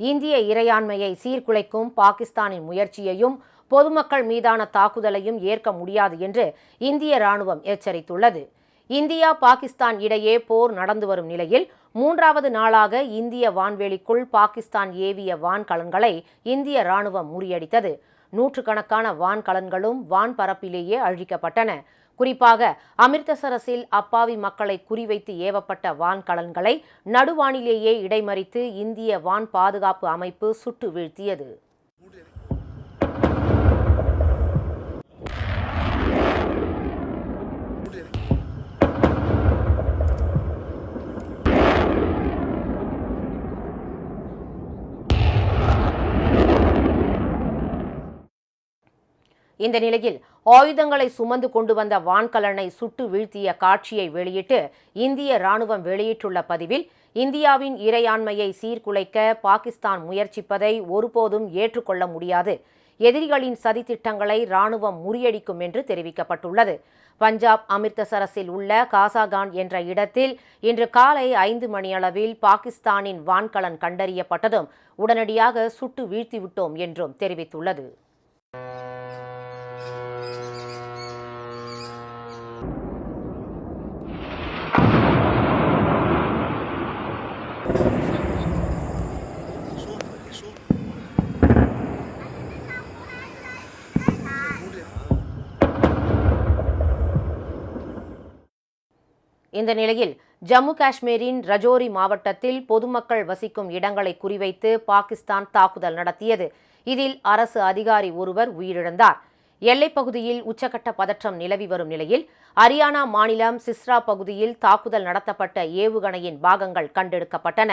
இந்திய இறையாண்மையை சீர்குலைக்கும் பாகிஸ்தானின் முயற்சியையும் பொதுமக்கள் மீதான தாக்குதலையும் ஏற்க முடியாது என்று இந்திய ராணுவம் எச்சரித்துள்ளது. இந்தியா பாகிஸ்தான் இடையே போர் நடந்து வரும் நிலையில் மூன்றாவது நாளாக இந்திய வான்வெளிக்குள் பாகிஸ்தான் ஏவிய வான்கலன்களை இந்திய ராணுவம் முறியடித்தது. நூற்றுக்கணக்கான வான்கலன்களும் வான்பரப்பிலேயே அழிக்கப்பட்டன. குறிப்பாக அமிர்தசரஸில் அப்பாவி மக்களை குறிவைத்து ஏவப்பட்ட வான்கலன்களை நடுவானிலேயே இடைமறித்து இந்திய வான் பாதுகாப்பு அமைப்பு சுட்டு வீழ்த்தியது. இந்த நிலையில் ஆயுதங்களை சுமந்து கொண்டு வந்த வான்கலனை சுட்டு வீழ்த்திய காட்சியை வெளியிட்டு இந்திய ராணுவம் வெளியிட்டுள்ள பதிவில் இந்தியாவின் இறையாண்மையை சீர்குலைக்க பாகிஸ்தான் முயற்சிப்பதை ஒருபோதும் ஏற்றுக்கொள்ள முடியாது. எதிரிகளின் சதித்திட்டங்களை ராணுவம் முறியடிக்கும் என்று தெரிவிக்கப்பட்டுள்ளது. பஞ்சாப் அமிர்தசரஸில் உள்ள காசாகான் என்ற இடத்தில் இன்று காலை ஐந்து மணியளவில் பாகிஸ்தானின் வான்கலன் கண்டறியப்பட்டதும் உடனடியாக சுட்டு வீழ்த்திவிட்டோம் என்றும் தெரிவித்துள்ளது. இந்த நிலையில் ஜம்மு காஷ்மீரின் ரஜோரி மாவட்டத்தில் பொதுமக்கள் வசிக்கும் இடங்களை குறிவைத்து பாகிஸ்தான் தாக்குதல் நடத்தியது. இதில் அரசு அதிகாரி ஒருவர் உயிரிழந்தார். எல்லைப் பகுதியில் உச்சகட்ட பதற்றம் நிலவி வரும் நிலையில் அரியானா மாநிலம் சிஸ்ரா பகுதியில் தாக்குதல் நடத்தப்பட்ட ஏவுகணையின் பாகங்கள் கண்டெடுக்கப்பட்டன.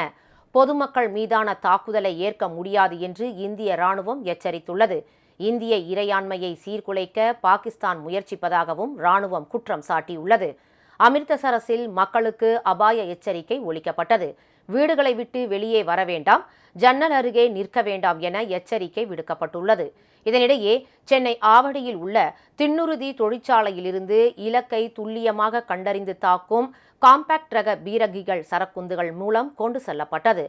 பொதுமக்கள் மீதான தாக்குதலை ஏற்க முடியாது என்று இந்திய ராணுவம் எச்சரித்துள்ளது. இந்திய இறையாண்மையை சீர்குலைக்க பாகிஸ்தான் முயற்சிப்பதாகவும் ராணுவம் குற்றம் சாட்டியுள்ளது. அமிர்தசரஸில் மக்களுக்கு அபாய எச்சரிக்கை ஒலிக்கப்பட்டது. வீடுகளை விட்டு வெளியே வர வேண்டாம் ஜன்னல் அருகே நிற்க வேண்டாம் என எச்சரிக்கை விடுக்கப்பட்டுள்ளது. இதனிடையே சென்னை ஆவடியில் உள்ள தின்னுருதி தொழிற்சாலையிலிருந்து இலக்கை துல்லியமாக கண்டறிந்து தாக்கும் காம்பாக்ட் ரக பீரகிகள் சரக்குந்துகள் மூலம் கொண்டு செல்லப்பட்டது.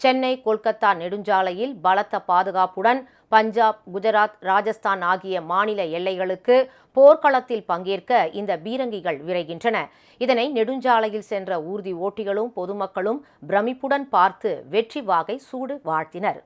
சென்னை கொல்கத்தா நெடுஞ்சாலையில் பலத்த பாதுகாப்புடன் பஞ்சாப் குஜராத் ராஜஸ்தான் ஆகிய மாநில எல்லைகளுக்கு போர்க்களத்தில் பங்கேற்க இந்த பீரங்கிகள் விரைகின்றன. இதனை நெடுஞ்சாலையில் சென்ற ஊர்தி ஓட்டிகளும் பொதுமக்களும் பிரமிப்புடன் பார்த்து வெற்றி வாகை சூடு வாழ்த்தினர்.